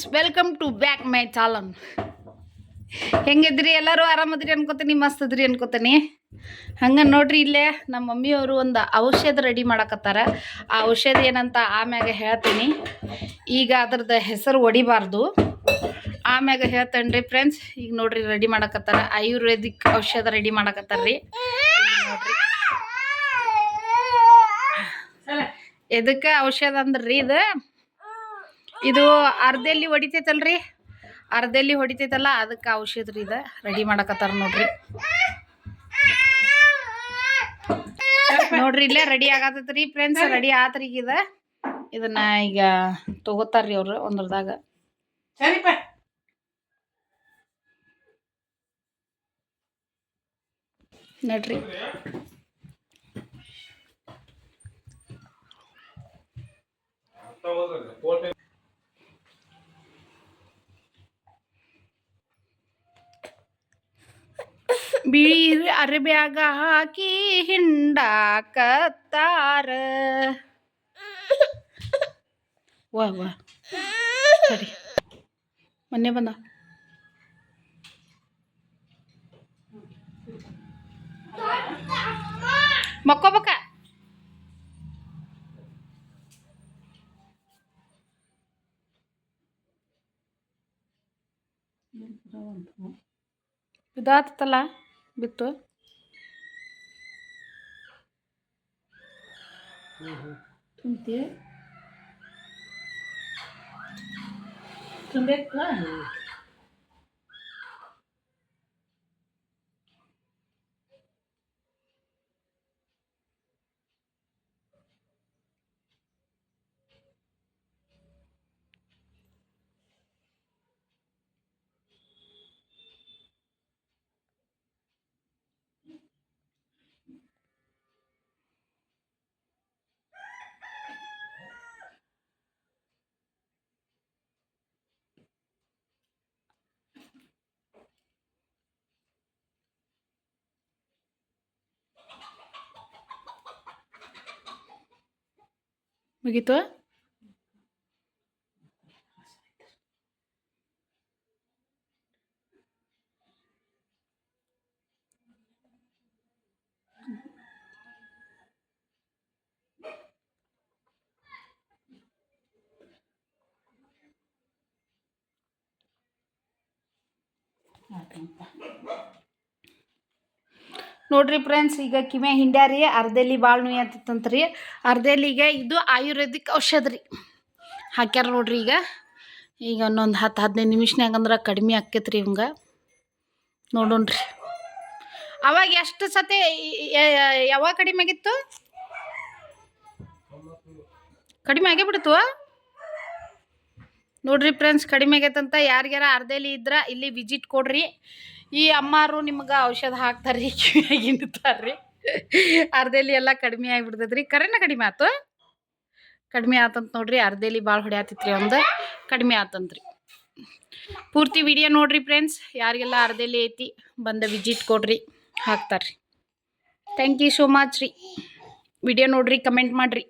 Friends welcome to back my challan ಹೆಂಗಿದ್ರಿ? ಎಲ್ಲರೂ ಆರಾಮದ್ರಿ ಅನ್ಕೋತೀನಿ ಮಸ್ತ್ ಅದ್ರಿ ಅನ್ಕೋತೀನಿ. ಹಂಗೆ ನೋಡ್ರಿ ಇಲ್ಲೇ ನಮ್ಮ ಮಮ್ಮಿಯವರು ಒಂದು ಔಷಧ ರೆಡಿ ಮಾಡಕತ್ತಾರ. ಆ ಔಷಧ ಏನಂತ ಆಮ್ಯಾಗ ಹೇಳ್ತೀನಿ. ಈಗ ಅದ್ರದ್ದು ಹೆಸರು ಹೊಡಿಬಾರ್ದು ಆಮ್ಯಾಗ ಹೇಳ್ತೇನೆ ಫ್ರೆಂಡ್ಸ್ ಈಗ ನೋಡ್ರಿ ರೆಡಿ ಮಾಡಕತ್ತಾರ. ಆಯುರ್ವೇದಿಕ್ ಔಷಧ ರೆಡಿ ಮಾಡಕತ್ತಾರ ರೀ ನೋಡ್ರಿ ಎದಕ್ಕೆ ಔಷಧ ಅಂದ್ರಿ ಇದು? ಇದು ಅರ್ಧೆಲ್ಲಿ ಹೊಡಿತೈತಲ್ರಿ? ಅರ್ಧೆಲ್ಲಿ ಹೊಡಿತೈತಲ್ಲ ಅದಕ್ಕೆ ಔಷಧ ರೀ ಇದು ರೆಡಿ ಮಾಡಕತ್ತಾರ ನೋಡ್ರಿ. ನೋಡ್ರಿ ಇಲ್ಲೇ ರೆಡಿ ಆಗತ್ತೈತ್ರಿ ಫ್ರೆಂಡ್ಸ್ ರೆಡಿ ಆತ್ರಿ ಈಗ ಇದು. ಇದನ್ನ ಈಗ ತಗೋತಾರ್ರಿ ಅವ್ರು ಒಂದ್ರದಾಗ. ನೋಡ್ರಿ. ಬಿಳಿ ಅರಬ್ಯಾಗ ಹಾಕಿ ಹಿಂಡಾಕತ್ತಾರ. ವಾ ವಾ. ಸರಿ. ಮೊನ್ನೆ ಬಂದ. ಮಕ್ಕೋಬೇಕ? ಇದಾತಲ್ಲ bitto. Hindi. Come back lang. Begitu? Nah. ನೋಡ್ರಿ ಫ್ರೆಂಡ್ಸ್ ಈಗ ಕಿವೆ ಹಿಂಡ್ಯಾರಿ ಅರ್ಧೆಲಿ ಭಾಳ ನೋಯತ್ತಿತ್ತಂತ್ರಿ ಅರ್ಧೆಲಿಗೆ ಇದು ಆಯುರ್ವೇದಿಕ್ ಔಷಧ ರೀ. ಹಾಕ್ಯಾರ ನೋಡ್ರಿ ಈಗ. ಈಗ ಒಂದೊಂದು ಹತ್ತು, ಹದಿನೈದು ನಿಮಿಷನಾಗ ಅಂದ್ರೆ ಕಡಿಮೆ ಆಕೈತ್ರಿ ಇವಂಗ. ನೋಡೋಣ್ರಿ. ಅವಾಗ ಎಷ್ಟು ಸತಿ ಯಾವಾಗ ಕಡಿಮೆ ಆಗಿತ್ತು? ಕಡಿಮೆ ಆಗೇ ಬಿಡ್ತು? ನೋಡ್ರಿ ಫ್ರೆಂಡ್ಸ್ ಕಡಿಮೆ ಆಗೈತಂತ. ಯಾರಿಗಾರ ಅರ್ಧೆಲಿ ಇದ್ರ, ಇಲ್ಲಿ ವಿಸಿಟ್ ಕೊಡ್ರಿ. ಈ ಅಮ್ಮಾರು ನಿಮ್ಗೆ ಔಷಧ ಹಾಕ್ತಾರ್ರಿ ರೀ ಹಿಂಡ್ತಾರ್ರಿ ಅರ್ಧೆಲಿ ಎಲ್ಲ ಕಡಿಮೆ ಆಗಿಬಿಡ್ತೈತ್ರಿ ಕರೆನ ಕಡಿಮೆ ಆತು? ಕಡಿಮೆ ಆತಂತ ನೋಡ್ರಿ, ಅರ್ಧೆಲಿ ಭಾಳ ಹೊಡ್ಯಾತಿತ್ರಿ ಒಂದು ಕಡಿಮೆ ಆತಂತ್ರಿ. ಪೂರ್ತಿ ವಿಡಿಯೋ ನೋಡ್ರಿ ಫ್ರೆಂಡ್ಸ್ ಯಾರಿಗೆಲ್ಲ ಅರ್ಧೆಲಿ ಐತಿ, ಬಂದ ವಿಜಿಟ್ ಕೊಡ್ರಿ, ಹಾಕ್ತಾರ್ರಿ. ಥ್ಯಾಂಕ್ ಯು ಸೋ ಮಚ್ ರೀ. ವಿಡಿಯೋ ನೋಡ್ರಿ ಕಮೆಂಟ್ ಮಾಡಿರಿ.